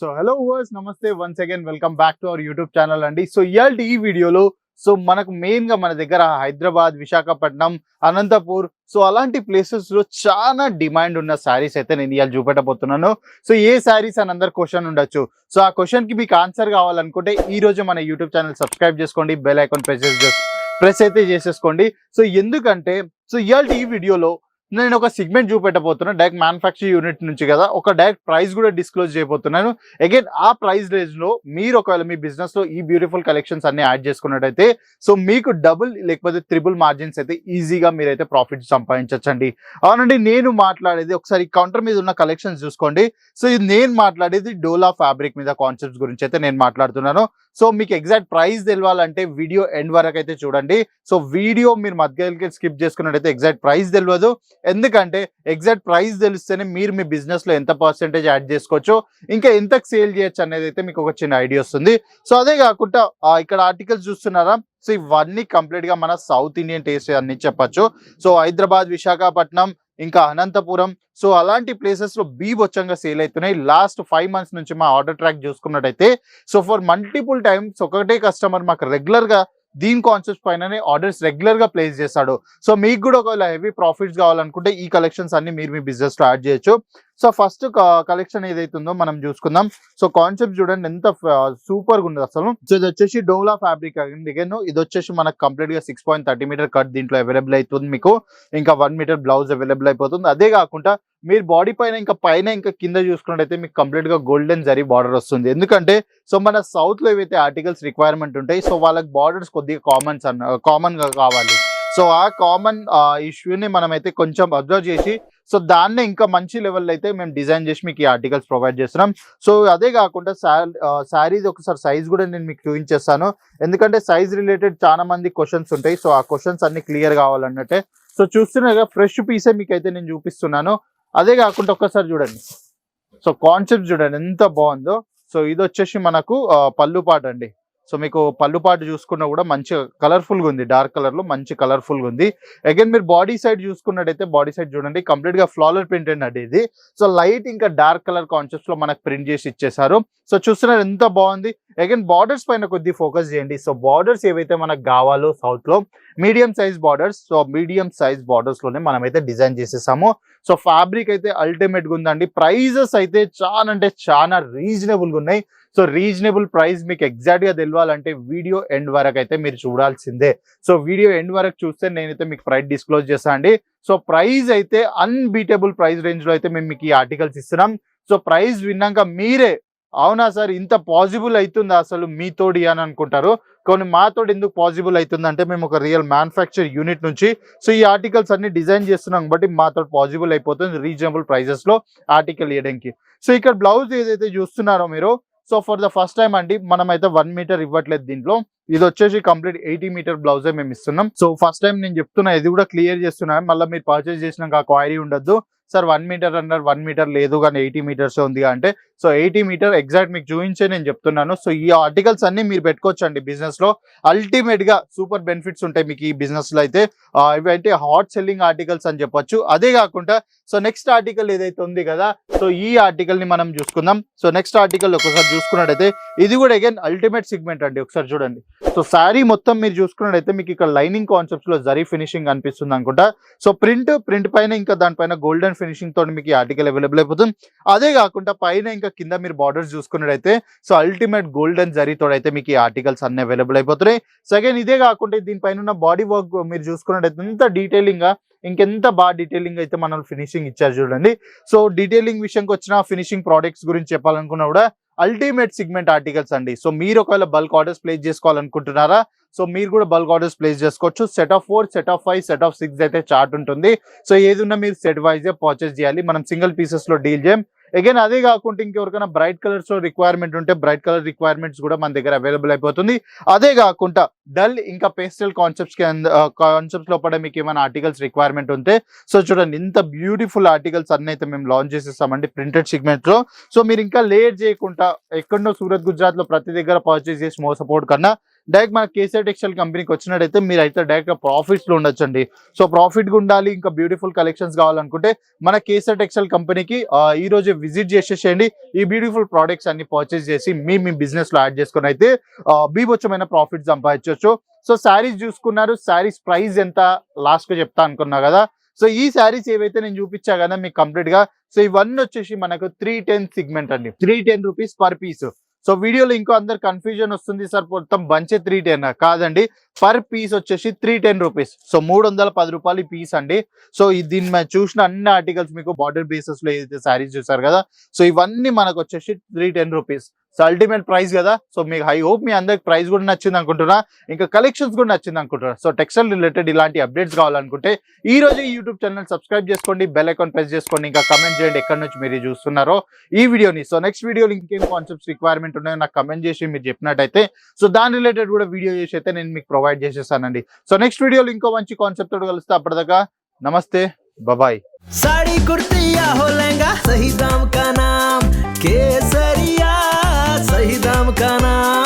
So hello వర్స్ నమస్తే once again welcome back to our YouTube channel అండి. So ఇవాళ ఈ వీడియోలో సో మనకు మెయిన్గా మన దగ్గర హైదరాబాద్ విశాఖపట్నం అనంతపూర్ సో అలాంటి ప్లేసెస్లో చాలా డిమాండ్ ఉన్న శారీస్ అయితే నేను ఇవాళ చూపెట్టబోతున్నాను. సో ఏ శారీస్ అని అందరు క్వశ్చన్ ఉండొచ్చు. సో ఆ క్వశ్చన్కి మీకు ఆన్సర్ కావాలనుకుంటే ఈ రోజు మన యూట్యూబ్ ఛానల్ సబ్స్క్రైబ్ చేసుకోండి బెల్ ఐకాన్ ప్రెస్ ప్రెస్ అయితే చేసేసుకోండి. సో ఎందుకంటే సో ఇవాళ ఈ వీడియోలో నేను ఒక సిగ్మెంట్ చూపెట్టబోతున్నాను డైరెక్ట్ మ్యానుఫ్యాక్చర్ యూనిట్ నుంచి కదా ఒక డైరెక్ట్ ప్రైస్ కూడా డిస్క్లోజ్ చేయబోతున్నాను. అగైన్ ఆ ప్రైస్ రేంజ్లో మీరు ఒకవేళ మీ బిజినెస్లో ఈ బ్యూటిఫుల్ కలెక్షన్స్ అన్ని యాడ్ చేసుకున్నట్టయితే సో మీకు డబుల్ లేకపోతే త్రిబుల్ మార్జిన్స్ అయితే ఈజీగా మీరైతే ప్రాఫిట్ సంపాదించవచ్చండి అవునండి నేను మాట్లాడేది ఒకసారి కౌంటర్ మీద ఉన్న కలెక్షన్స్ చూసుకోండి. సో ఇది నేను మాట్లాడేది డోలా ఫ్యాబ్రిక్ మీద కాన్సెప్ట్స్ గురించి అయితే నేను మాట్లాడుతున్నాను. సో మీకు ఎగ్జాక్ట్ ప్రైస్ తెలియాలంటే వీడియో ఎండ్ వరకు అయితే చూడండి. సో వీడియో మీరు మధ్యకి స్కిప్ చేసుకున్నట్టయితే ఎగ్జాక్ట్ ప్రైస్ తెలియదు ఎందుకంటే ఎగ్జాక్ట్ ప్రైస్ తెలిస్తేనే మీరు మీ బిజినెస్లో ఎంత పర్సెంటేజ్ యాడ్ చేసుకోవచ్చు ఇంకా ఎంతకు సేల్ చేయొచ్చు అనేది అయితే మీకు ఒక చిన్న ఐడియా వస్తుంది. సో అదే కాకుండా ఇక్కడ ఆర్టికల్స్ చూస్తున్నారా? సో ఇవన్నీ కంప్లీట్గా మన సౌత్ ఇండియన్ టేస్ట్ అన్ని చెప్పొచ్చు. సో హైదరాబాద్ విశాఖపట్నం ఇంకా అనంతపురం. సో అలాంటి ప్లేసెస్లో బీ బీభత్సంగా సేల్ అవుతున్నాయి. లాస్ట్ ఫైవ్ మంత్స్ నుంచి మా ఆర్డర్ ట్రాక్ చూసుకున్నట్టయితే సో ఫర్ మల్టిపుల్ టైమ్స్ ఒకటే కస్టమర్ మాకు రెగ్యులర్గా దీని కాన్సెప్ట్ పైననే ఆర్డర్స్ రెగ్యులర్గా ప్లేస్ చేస్తాడు. సో మీకు కూడా ఒకవేళ హెవీ ప్రాఫిట్స్ కావాలనుకుంటే ఈ కలెక్షన్స్ అన్ని మీరు మీ బిజినెస్లో యాడ్ చేయొచ్చు. సో ఫస్ట్ కలెక్షన్ ఏదైతుందో మనం చూసుకుందాం. సో కాన్సెప్ట్ చూడండి ఎంత సూపర్గా ఉంది అసలు. సో ఇది వచ్చేసి డోలా ఫ్యాబ్రిక్ అండి. ఇది వచ్చేసి మనకు కంప్లీట్గా six point thirty meter cut దీంట్లో అవైలబుల్ అవుతుంది మీకు. ఇంకా వన్ మీటర్ బ్లౌజ్ అవైలబుల్ అయిపోతుంది. అదే కాకుండా మీరు బాడీ పైన ఇంకా పైన ఇంకా కింద చూసుకున్నట్టయితే మీకు కంప్లీట్గా గోల్డెన్ జరీ బార్డర్ వస్తుంది. ఎందుకంటే సో మన సౌత్లో ఏవైతే ఆర్టికల్స్ రిక్వైర్మెంట్ ఉంటాయి సో వాళ్ళకి బార్డర్స్ కొద్దిగా కామన్స్ అన్న కామన్గా కావాలి. సో ఆ కామన్ ఇష్యూని మనమైతే కొంచెం అబ్జర్వ్ చేసి సో దాన్నే ఇంకా మంచి లెవెల్ అయితే మేము డిజైన్ చేసి మీకు ఈ ఆర్టికల్స్ ప్రొవైడ్ చేస్తున్నాం. సో అదే కాకుండా శారీస్ ఒకసారి సైజ్ కూడా నేను మీకు చూపించేస్తాను. ఎందుకంటే సైజ్ రిలేటెడ్ చాలా మంది క్వశ్చన్స్ ఉంటాయి. సో ఆ క్వశ్చన్స్ అన్ని క్లియర్ కావాలన్నట్టే. సో చూస్తున్నారు ఫ్రెష్ పీసే మీకు అయితే నేను చూపిస్తున్నాను. అదే కాకుండా ఒక్కసారి చూడండి. సో కాన్సెప్ట్ చూడండి ఎంత బాగుందో. సో ఇది వచ్చేసి మనకు పళ్ళు పాట అండి సో మీకు పళ్ళు పాటు చూసుకున్నా కూడా మంచి కలర్ఫుల్గా ఉంది. డార్క్ కలర్లో మంచి కలర్ఫుల్గా ఉంది. అగైన్ మీరు బాడీ సైడ్ చూసుకున్నట్టయితే బాడీ సైడ్ చూడండి. కంప్లీట్గా ఫ్లాలర్ ప్రింట్ అండి ఇది. సో లైట్ ఇంకా డార్క్ కలర్ కాన్సెప్ట్స్లో మనకు ప్రింట్ చేసి ఇచ్చేసారు సో చూస్తున్నారు ఎంత బాగుంది? అగైన్ బార్డర్స్ పైన కొద్ది ఫోకస్ చేయండి. సో బార్డర్స్ ఏవైతే మనకు కావాలో సౌత్లో medium size borders so medium size బార్డర్స్లోనే మనమైతే డిజైన్ చేసేసాము. సో ఫ్యాబ్రిక్ అయితే అల్టిమేట్గా ఉందండి. ప్రైజెస్ అయితే చాలా అంటే చాలా రీజనబుల్గా ఉన్నాయి. సో రీజనబుల్ ప్రైస్ మీకు ఎగ్జాక్ట్గా తెలియాలంటే వీడియో ఎండ్ వరకు అయితే మీరు చూడాల్సిందే. సో వీడియో ఎండ్ వరకు చూస్తే నేనైతే మీకు ప్రైస్ డిస్క్లోజ్ చేస్తాను అండి. సో ప్రైస్ అయితే అన్బీటబుల్ ప్రైస్ రేంజ్లో అయితే మేము మీకు ఈ ఆర్టికల్స్ ఇస్తున్నాం. సో ప్రైస్ విన్నాక మీరే అవునా సార్? ఇంత పాసిబుల్ అవుతుందా అసలు మీతోడి అని అనుకుంటారు. కొన్ని మాతోటి ఎందుకు పాసిబుల్ అవుతుంది అంటే మేము ఒక రియల్ మ్యానుఫ్యాక్చర్ యూనిట్ నుంచి సో ఈ ఆర్టికల్స్ అన్ని డిజైన్ చేస్తున్నాం బట్టి మాతో పాసిబుల్ అయిపోతుంది రీజనబుల్ ప్రైజెస్లో ఆర్టికల్ ఇవ్వడానికి సో ఇక్కడ బ్లౌజ్ ఏదైతే చూస్తున్నారో మీరు so for the first time అండి మనం అయితే వన్ మీటర్ ఇవ్వట్లేదు దీంట్లో. ఇది వచ్చేసి కంప్లీట్ ఎయిటీ మీటర్ బ్లౌజే మేము ఇస్తున్నాం. సో ఫస్ట్ టైం నేను చెప్తున్నా ఇది కూడా క్లియర్ చేస్తున్నాను మళ్ళీ మీరు పర్చేస్ చేసినాక ఆ క్వైరీ ఉండొద్దు. సార్ వన్ మీటర్ అన్నారు వన్ మీటర్ లేదు కానీ ఎయిటీ మీటర్స్ ఉంది అంటే సో ఎయిటీ మీటర్ ఎగ్జాక్ట్ మీకు చూపించే నేను చెప్తున్నాను. సో ఈ ఆర్టికల్స్ అన్ని మీరు పెట్టుకోవచ్చు అండి బిజినెస్లో. అల్టిమేట్గా సూపర్ బెనిఫిట్స్ ఉంటాయి మీకు ఈ బిజినెస్లో అయితే. ఆ, ఇవి అయితే హాట్ సెల్లింగ్ ఆర్టికల్స్ అని చెప్పొచ్చు. అదే కాకుండా సో నెక్స్ట్ ఆర్టికల్ ఏదైతే ఉంది కదా సో ఈ ఆర్టికల్ని మనం చూసుకుందాం. సో నెక్స్ట్ ఆర్టికల్ ఒకసారి చూసుకున్నట్టయితే ఇది కూడా అగైన్ అల్టిమేట్ సిగ్మెంట్ అండి. ఒకసారి చూడండి. సో శారీ మొత్తం మీరు చూసుకున్నట్టయితే మీకు ఇక్కడ లైనింగ్ కాన్సెప్ట్స్లో జరీ ఫినిషింగ్ అనిపిస్తుంది అనుకుంటా. సో ప్రింట్ ప్రింట్ పైన ఇంకా దానిపైన గోల్డెన్ ఫినిషింగ్ తోటి మీకు ఈ ఆర్టికల్ అవైలబుల్ అయిపోతుంది. అదే కాకుండా పైన ఇంకా కింద మీరు బార్డర్స్ చూసుకున్నట్టయితే సో అల్టిమేట్ గోల్డెన్ జరీతో అయితే మీకు ఈ ఆర్టికల్స్ అన్ని అవైలబుల్ అయిపోతున్నాయి. సెకండ్ ఇదే కాకుండా దీనిపైన ఉన్న బాడీ వర్క్ మీరు చూసుకున్నట్టయితే ఎంత డీటెయిలింగ్గా ఇంకెంత బాగా డీటెయిలింగ్ అయితే మనం ఫినిషింగ్ ఇచ్చారు చూడండి. సో డీటెయిలింగ్ విషయంకి వచ్చిన ఫినిషింగ్ ప్రోడక్ట్స్ గురించి చెప్పాలనుకున్నా కూడా అల్టిమేట్ సిగ్మెంట్ ఆర్టికల్స్ అండి. సో మీరు ఒకవేళ బల్క్ ఆర్డర్స్ ప్లేస్ చేసుకోవాలనుకుంటున్నారా సో మీరు కూడా బల్క్ ఆర్డర్స్ ప్లేస్ చేసుకోవచ్చు. Set of four set of five set of six అయితే చార్ట్ ఉంటుంది. సో ఏది ఉన్నా మీరు సెట్ వైజ్ పర్చేస్ చేయాలి. మనం సింగిల్ పీసెస్లో డీల్ చేయం. అగైన్ అదే కాకుండా ఇంకెవరికైనా బ్రైట్ కలర్స్ రిక్వైర్మెంట్ ఉంటే బ్రైట్ కలర్ రిక్వైర్మెంట్స్ కూడా మన దగ్గర అవైలబుల్ అయిపోతుంది. అదే కాకుండా డల్ ఇంకా పేస్టల్ కాన్సెప్ట్స్ కాన్సెప్ట్స్ లోపల మీకు ఏమైనా ఆర్టికల్స్ రిక్వైర్మెంట్ ఉంటే సో చూడండి ఇంత బ్యూటిఫుల్ ఆర్టికల్స్ అన్ని అయితే మేము లాంచ్ చేసేస్తామండి ప్రింటెడ్ సిగ్మెంట్లో సో మీరు ఇంకా లేట్ చేయకుండా ఎక్కడో సూరత్ గుజరాత్లో ప్రతి దగ్గర పర్చేస్ చేసి మోసపోవడం కన్నా డైరెక్ట్ మన కేసీఆర్ టెక్స్టైల్ కంపెనీకి వచ్చినట్టయితే మీరు అయితే డైరెక్ట్ ప్రాఫిట్స్లో లో ఉండొచ్చండి. సో ప్రాఫిట్గా ఉండాలి ఇంకా బ్యూటిఫుల్ కలెక్షన్స్ కావాలనుకుంటే మన కేసీఆర్ టెక్స్టైల్ కంపెనీకి ఆ, ఈ రోజు విజిట్ చేసేసేయండి. ఈ బ్యూటిఫుల్ ప్రోడక్ట్స్ అన్ని పర్చేస్ చేసి మీ మీ బిజినెస్లో యాడ్ చేసుకుని అయితే ఆ, బీభత్సమైన ప్రాఫిట్ సంపాదించవచ్చు సో శారీస్ చూసుకున్నారు శారీస్ ప్రైస్ ఎంత? లాస్ట్గా చెప్తా అనుకున్నా కదా. సో ఈ శారీస్ ఏవైతే నేను చూపించా కదా మీకు కంప్లీట్గా సో ఇవన్నీ వచ్చేసి మనకు త్రీ టెన్ సిగ్మెంట్ అండి. Three ten rupees per piece so video ఇంకో అందరు కన్ఫ్యూజన్ వస్తుంది సార్. మొత్తం బంచే త్రీ టెన్ కాదండి. పర్ పీస్ వచ్చేసి త్రీ టెన్ రూపీస్ సో మూడు వందల పది రూపాయలు పీస్ అండి. సో దీన్ని మేము చూసిన అన్ని ఆర్టికల్స్ మీకు బార్డర్ బేసెస్లో ఏదైతే శారీస్ చూసారు కదా? సో ఇవన్నీ మనకు వచ్చేసి three ten rupees so ultimate price కదా సో మీకు హై హోప్ మీ అందరికి ప్రైస్ కూడా నచ్చింది అనుకుంటున్నా ఇంకా కలెక్షన్స్ కూడా నచ్చింది అనుకుంటున్నా సో టెక్స్టైల్ రిలేటెడ్ ఇలాంటి అప్డేట్స్ కావాలనుకుంటే ఈ రోజు ఈ యూట్యూబ్ ఛానల్ సబ్స్క్రైబ్ చేసుకోండి బెల్ ఐకాన్ ప్రెస్ చేసుకోండి ఇంకా కమెంట్ చేయండి ఎక్కడి నుంచి మీరు చూస్తున్నారో ఈ వీడియోని సో నెక్స్ట్ వీడియోలో ఇంకేం కాన్సెప్ట్స్ రిక్వైర్మెంట్ ఉన్నాయో నాకు కమెంట్ చేసి మీరు చెప్పినట్టయితే సో దాని రిలేటెడ్ కూడా వీడియో చేసి అయితే నేను మీకు ప్రొవైడ్ చేసేస్తానండి సో నెక్స్ట్ వీడియోలో ఇంకో మంచి కాన్సెప్ట్ తోటి కలుస్తే అప్పటిదాకా నమస్తే బాయ్ साड़ी कुर्ती या हो लहंगा सही दाम का नाम केसरिया शहीदाम का नाम